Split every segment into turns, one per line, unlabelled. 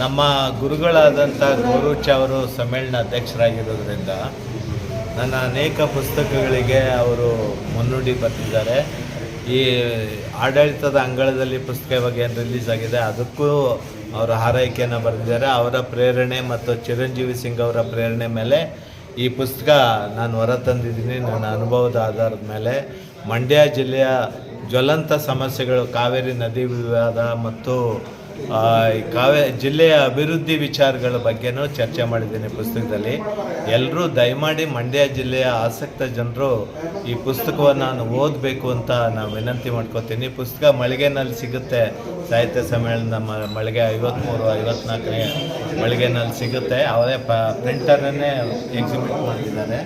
ನಮ್ಮ ಗುರುಗಳಾದಂಥ ಗೋರುಚ ಅವರು ಸಮ್ಮೇಳನ ಅಧ್ಯಕ್ಷರಾಗಿರೋದ್ರಿಂದ ನನ್ನ ಅನೇಕ ಪುಸ್ತಕಗಳಿಗೆ ಅವರು ಮುನ್ನುಡಿ ಬರೆದಿದ್ದಾರೆ ಈ ಆಡಳಿತದ ಅಂಗಳದಲ್ಲಿ ಪುಸ್ತಕ ಇವಾಗ ಏನು ರಿಲೀಸ್ ಆಗಿದೆ, ಅದಕ್ಕೂ ಅವರ ಹಾರೈಕೆಯನ್ನು ಬರೆದಿದ್ದಾರೆ. ಅವರ ಪ್ರೇರಣೆ ಮತ್ತು ಚಿರಂಜೀವಿ ಸಿಂಗ್ ಅವರ ಪ್ರೇರಣೆ ಮೇಲೆ ಈ ಪುಸ್ತಕ ನಾನು ಹೊರತಂದಿದ್ದೀನಿ ನನ್ನ ಅನುಭವದ ಆಧಾರದ ಮೇಲೆ ಮಂಡ್ಯ ಜಿಲ್ಲೆಯ ಜ್ವಲಂತ ಸಮಸ್ಯೆಗಳು, ಕಾವೇರಿ ನದಿ ವಿವಾದ ಮತ್ತು ಕಾವೇ, ಜಿಲ್ಲೆಯ ಅಭಿವೃದ್ಧಿ ವಿಚಾರಗಳ ಬಗ್ಗೆನೂ ಚರ್ಚೆ ಮಾಡಿದ್ದೀನಿ ಪುಸ್ತಕದಲ್ಲಿ. ಎಲ್ಲರೂ ದಯಮಾಡಿ ಮಂಡ್ಯ ಜಿಲ್ಲೆಯ ಆಸಕ್ತ ಜನರು ಈ ಪುಸ್ತಕವನ್ನು ನಾನು ಓದಬೇಕು ಅಂತ ನಾನು ವಿನಂತಿ ಮಾಡ್ಕೋತೀನಿ. ಪುಸ್ತಕ ಮಳಿಗೆನಲ್ಲಿ ಸಿಗುತ್ತೆ. ಸಾಹಿತ್ಯ ಸಮ್ಮೇಳನ ಮಳಿಗೆ ಐವತ್ತ್ಮೂರು ಐವತ್ನಾಲ್ಕನೇ ಮಳಿಗೆನಲ್ಲಿ ಸಿಗುತ್ತೆ. ಅವರೇ ಪ, ಪ್ರಿಂಟರನ್ನೇ ಎಕ್ಸಿಬಿಟ್ ಮಾಡಿದ್ದಾರೆ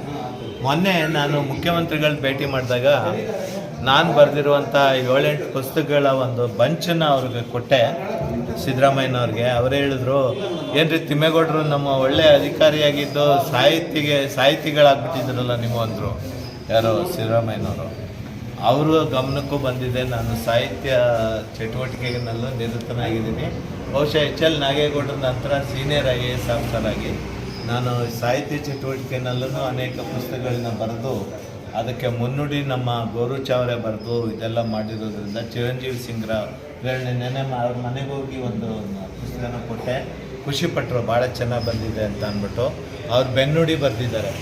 ಮೊನ್ನೆ ನಾನು ಮುಖ್ಯಮಂತ್ರಿಗಳನ್ನ ಭೇಟಿ ಮಾಡಿದಾಗ ನಾನು ಬರೆದಿರುವಂಥ ಏಳೆಂಟು ಪುಸ್ತಕಗಳ ಒಂದು ಬಂಚನ್ನು ಅವ್ರಿಗೆ ಕೊಟ್ಟೆ ಸಿದ್ದರಾಮಯ್ಯನವ್ರಿಗೆ. ಅವರೇ ಹೇಳಿದ್ರು, ಏನ್ರಿ ತಿಮ್ಮೇಗೌಡರು ನಮ್ಮ ಒಳ್ಳೆಯ ಅಧಿಕಾರಿಯಾಗಿದ್ದು ಸಾಹಿತಿಗೆ ಸಾಹಿತಿಗಳಾಗ್ಬಿಟ್ಟಿದ್ರಲ್ಲ ನೀವು ಅಂದರು ಯಾರು ಸಿದ್ದರಾಮಯ್ಯನವರು. ಅವರು ಗಮನಕ್ಕೂ ಬಂದಿದೆ, ನಾನು ಸಾಹಿತ್ಯ ಚಟುವಟಿಕೆಗಳಲ್ಲೂ ನಿರತನಾಗಿದ್ದೀನಿ ಬಹುಶಃ ಎಚ್ ಎಲ್ ನಾಗೇಗೌಡರ ನಂತರ senior I A S officer ಆಗಿ ನಾನು ಸಾಹಿತ್ಯ ಚಟುವಟಿಕೆನಲ್ಲೂ ಅನೇಕ ಪುಸ್ತಕಗಳನ್ನ ಬರೆದು ಅದಕ್ಕೆ ಮುನ್ನುಡಿ ನಮ್ಮ ಗೌರವ್ ಚಾವ್ರೆ ಬರೆದು ಇದೆಲ್ಲ ಮಾಡಿರೋದ್ರಿಂದ ಚಿರಂಜೀವಿ ಸಿಂಗ್ರ ಪ್ರೇರಣೆ ನೆನೆ ಅವ್ರ ಮನೆಗೆ ಹೋಗಿ ಒಂದು ಪುಸ್ತಕನ ಕೊಟ್ಟೆ. ಖುಷಿಪಟ್ಟರು ಭಾಳ ಚೆನ್ನಾಗಿ ಬಂದಿದೆ ಅಂತ ಅಂದ್ಬಿಟ್ಟು. ಅವ್ರು ಬೆನ್ನುಡಿ ಬರೆದಿದ್ದಾರೆ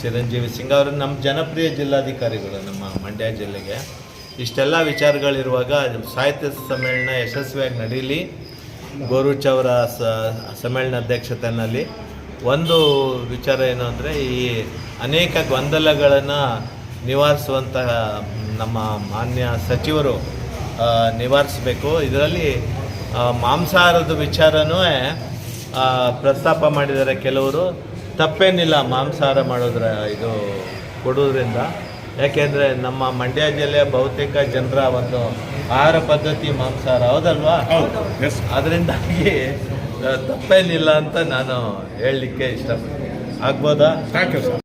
ಚಿರಂಜೀವಿ ಸಿಂಗ್. ಅವರು ನಮ್ಮ ಜನಪ್ರಿಯ ಜಿಲ್ಲಾಧಿಕಾರಿಗಳು ನಮ್ಮ ಮಂಡ್ಯ ಜಿಲ್ಲೆಗೆ. ಇಷ್ಟೆಲ್ಲ ವಿಚಾರಗಳಿರುವಾಗ ಸಾಹಿತ್ಯ ಸಮ್ಮೇಳನ ಯಶಸ್ವಿಯಾಗಿ ನಡೀಲಿ. ಗೋರುಚ್ ಅವರ ಸಮ್ಮೇಳನ ಅಧ್ಯಕ್ಷತೆಯಲ್ಲಿ ಒಂದು ವಿಚಾರ ಏನು ಅಂದರೆ ಈ ಅನೇಕ ಗೊಂದಲಗಳನ್ನು ನಿವಾರಿಸುವಂತಹ ನಮ್ಮ ಮಾನ್ಯ ಸಚಿವರು ನಿವಾರಿಸಬೇಕು. ಇದರಲ್ಲಿ ಮಾಂಸಾಹಾರದ ವಿಚಾರನೂ ಪ್ರಸ್ತಾಪ ಮಾಡಿದ್ದಾರೆ ಕೆಲವರು. ತಪ್ಪೇನಿಲ್ಲ ಮಾಂಸಾಹಾರ ಮಾಡೋದ್ರ ಇದು ಕೊಡೋದ್ರಿಂದ. ಯಾಕೆಂದರೆ ನಮ್ಮ ಮಂಡ್ಯ ಜಿಲ್ಲೆಯ ಬಹುತೇಕ ಜನರ ಒಂದು ಆಹಾರ ಪದ್ಧತಿ ಮಾಂಸಾಹಾರ. ಹೌದಲ್ವಾ? ಅದರಿಂದಾಗಿ ತಪ್ಪೇನಿಲ್ಲ ಅಂತ ನಾನು ಹೇಳಲಿಕ್ಕೆ ಇಷ್ಟಪಡ್ತೀನಿ. ಆಗ್ಬೋದಾ?
Thank you sir